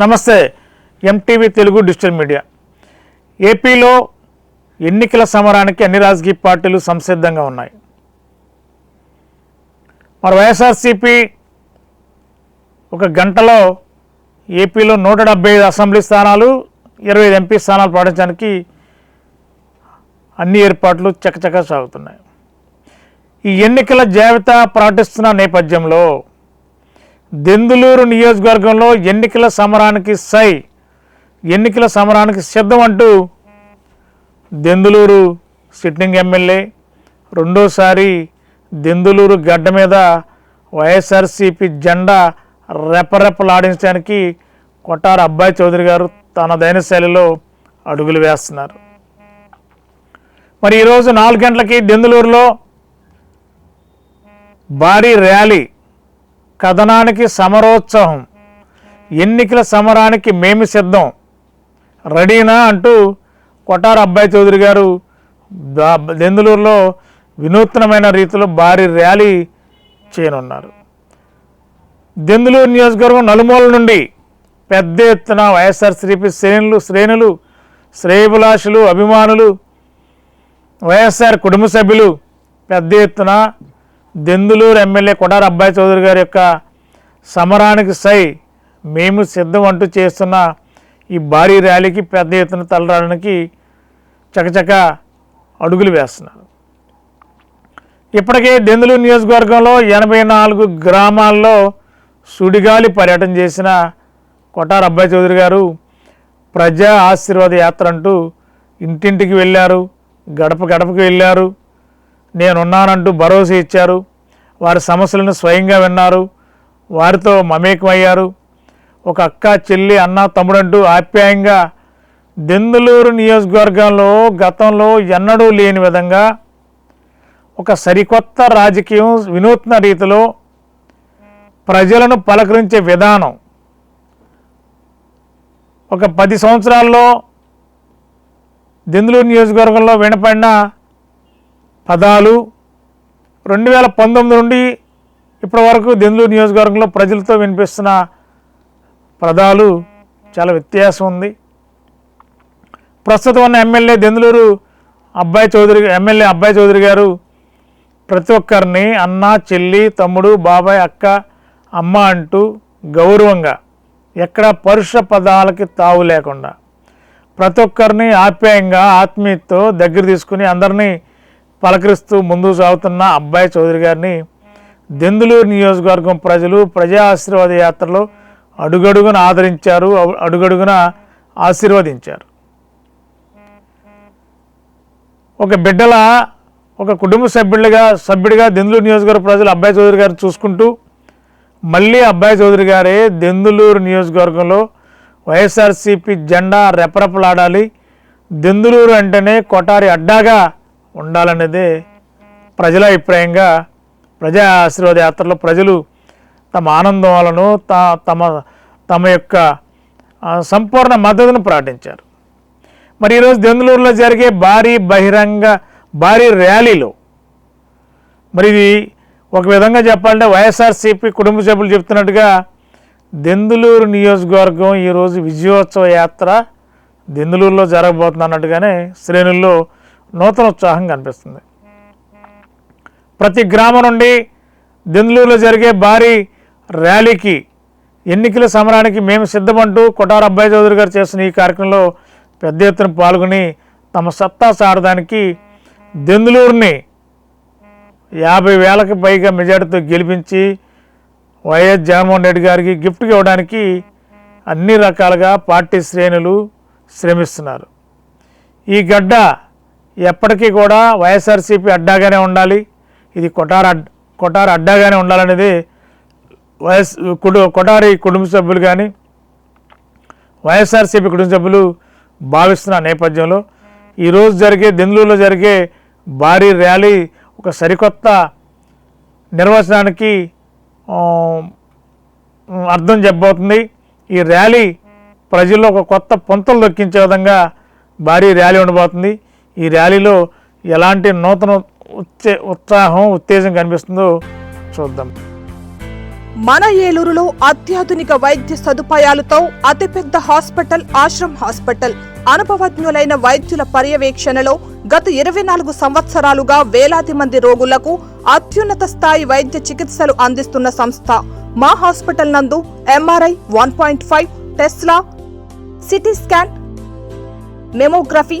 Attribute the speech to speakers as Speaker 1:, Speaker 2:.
Speaker 1: నమస్తే MTV Telugu digital media. ఏపీలో ఎన్నికల సమరానికి అన్ని రాజకీయ పార్టీలు సంసిద్ధంగా ఉన్నాయి. మరి వైఎస్ఆర్సీపీ ఒక గంటలో ఏపీలో నూట డెబ్బై ఐదు అసెంబ్లీ స్థానాలు ఇరవై ఐదు ఎంపీ స్థానాలు పాటించడానికి అన్ని ఏర్పాట్లు చకచకా సాగుతున్నాయి. ఈ ఎన్నికల జాబితా ప్రకటిస్తున్న నేపథ్యంలో దెందులూరు నియోజకవర్గంలో ఎన్నికల సమరానికి సై ఎన్నికల సమరానికి సిద్ధం అంటూ దెందులూరు సిట్టింగ్ ఎమ్మెల్యే రెండోసారి దెందులూరు గడ్డ మీద వైఎస్ఆర్సీపీ జెండా రెపరెపలాడించడానికి కొట్టార అబ్బాయి చౌదరి గారు తనదైన శైలిలో అడుగులు వేస్తున్నారు. మరి ఈరోజు నాలుగు గంటలకి దెందులూరులో భారీ ర్యాలీ కథనానికి సమరోత్సాహం. ఎన్నికల సమరానికి మేము సిద్ధం. రెడీనా అంటూ కొట్టార అబ్బాయి చౌదరి గారు దెందులూరులో వినూత్నమైన రీతిలో భారీ ర్యాలీ చేయనున్నారు. దెందులూరు నియోజకవర్గం నలుమూల నుండి పెద్ద ఎత్తున వైఎస్ఆర్ శ్రీపీ శ్రేణులు శ్రేణులు శ్రేయభిలాషులు అభిమానులు వైఎస్ఆర్ కుటుంబ సభ్యులు పెద్ద ఎత్తున దెందులూరు ఎమ్మెల్యే కొడారి అబ్బాయి చౌదరి గారి యొక్క సమరానికి సై మేము సిద్ధం అంటూ చేస్తున్న ఈ భారీ ర్యాలీకి పెద్ద ఎత్తున తలరాడానికి చకచక అడుగులు వేస్తున్నారు. ఇప్పటికే దెందులూరు నియోజకవర్గంలో ఎనభై నాలుగు గ్రామాల్లో సుడిగాలి పర్యటన చేసిన కొట్టార అబ్బాయి చౌదరి గారు ప్రజా ఆశీర్వాద యాత్ర అంటూ ఇంటింటికి వెళ్ళారు గడప గడపకు వెళ్ళారు. నేనున్నానంటూ భరోసా ఇచ్చారు. వారి సమస్యలను స్వయంగా విన్నారు. వారితో మమేకమయ్యారు. ఒక అక్క చెల్లి అన్న తమ్ముడంటూ ఆప్యాయంగా దెందులూరు నియోజకవర్గంలో గతంలో ఎన్నడూ లేని విధంగా ఒక సరికొత్త రాజకీయం వినూత్న రీతిలో ప్రజలను పలకరించే విధానం. ఒక పది సంవత్సరాల్లో దెందులూరు నియోజకవర్గంలో వినపడిన పదాలు రెండు వేల పంతొమ్మిది నుండి ఇప్పటి వరకు దెందులూరు నియోజకవర్గంలో ప్రజలతో వినిపిస్తున్న పదాలు చాలా వ్యత్యాసం ఉంది. ప్రస్తుతం ఉన్న ఎమ్మెల్యే దెందులూరు అబ్బాయి చౌదరి ఎమ్మెల్యే అబ్బాయి చౌదరి గారు ప్రతి ఒక్కరిని అన్న చెల్లి తమ్ముడు బాబాయ్ అక్క అమ్మ అంటూ గౌరవంగా ఎక్కడ పరుష పదాలకి తావు లేకుండా ప్రతి ఒక్కరిని ఆప్యాయంగా ఆత్మీయతతో దగ్గర తీసుకుని అందరినీ పలకరిస్తూ ముందుకు సాగుతున్న అబ్బాయి చౌదరి గారిని దెందులూరు నియోజకవర్గం ప్రజలు ప్రజా ఆశీర్వాద యాత్రలో అడుగడుగున ఆదరించారు అడుగడుగున ఆశీర్వదించారు. ఒక బిడ్డల ఒక కుటుంబ సభ్యుడిగా సభ్యుడిగా దెందులూరు నియోజకవర్గ ప్రజలు అబ్బాయి చౌదరి గారిని చూసుకుంటూ మళ్ళీ అబ్బాయి చౌదరి గారే దెందులూరు నియోజకవర్గంలో వైఎస్ఆర్సీపీ జెండా రెపరెపలాడాలి. దెందులూరు అంటేనే కొటారి అడ్డాగా ఉండాలనేదే ప్రజల అభిప్రాయంగా ప్రజా ఆశీర్వాద యాత్రలో ప్రజలు తమ ఆనందాలను త తమ తమ యొక్క సంపూర్ణ మద్దతును ప్రకటించారు. మరి ఈరోజు దెందులూరులో జరిగే భారీ బహిరంగ భారీ ర్యాలీలో మరి ఇది ఒక విధంగా చెప్పాలంటే వైఎస్ఆర్సీపీ కుటుంబ సభ్యులు చెప్తున్నట్టుగా దెందులూరు నియోజకవర్గం ఈరోజు విజయోత్సవ యాత్ర దెందులూరులో జరగబోతుంది అన్నట్టుగానే శ్రేణుల్లో నూతన ఉత్సాహం కనిపిస్తుంది. ప్రతి గ్రామం నుండి దిందులూరులో జరిగే భారీ ర్యాలీకి ఎన్నికల సమరానికి మేము సిద్ధమంటూ కొటార అబ్బాయి చౌదరి గారు చేసిన ఈ కార్యక్రమంలో పెద్ద ఎత్తున పాల్గొని తమ సత్తా సారడానికి దెందులూరుని యాభై వేలకు పైగా మెజార్టీతో గెలిపించి వైఎస్ జగన్మోహన్ రెడ్డి గారికి గిఫ్ట్గా ఇవ్వడానికి అన్ని రకాలుగా పార్టీ శ్రేణులు శ్రమిస్తున్నారు. ఈ గడ్డ ఎప్పటికీ కూడా వైఎస్ఆర్సీపీ అడ్డాగానే ఉండాలి. ఇది కొటార అడ్ కొటార అడ్డాగానే ఉండాలనేది వైఎస్ కుటు కొటారి కుటుంబ సభ్యులు కానీ వైఎస్ఆర్సీపీ కుటుంబ సభ్యులు భావిస్తున్న నేపథ్యంలో ఈరోజు జరిగే దెందులూరులో జరిగే భారీ ర్యాలీ ఒక సరికొత్త నిర్వచనానికి అర్థం చెప్పబోతుంది. ఈ ర్యాలీ ప్రజల్లో ఒక కొత్త పొంతలు దొక్కించే విధంగా భారీ ర్యాలీ ఉండబోతుంది. ఈ ర్యాలీలో ఎలాంటి నూతన ఉత్తే ఉత్సాహం ఉత్తేజం కనిపిస్తుందో చూద్దాం.
Speaker 2: మన ఏలూరులో అత్యాధునిక వైద్య సదుపాయాలతో అతిపెద్ద హాస్పిటల్ ఆశ్రమ్ హాస్పిటల్. అనుభవజ్ఞులైన వైద్యుల పర్యవేక్షణలో గత ఇరవై నాలుగు సంవత్సరాలుగా వేలాది మంది రోగులకు అత్యున్నత స్థాయి వైద్య చికిత్సలు అందిస్తున్న సంస్థ. మా హాస్పిటల్ నందు MRI one point five tesla CT scan mammography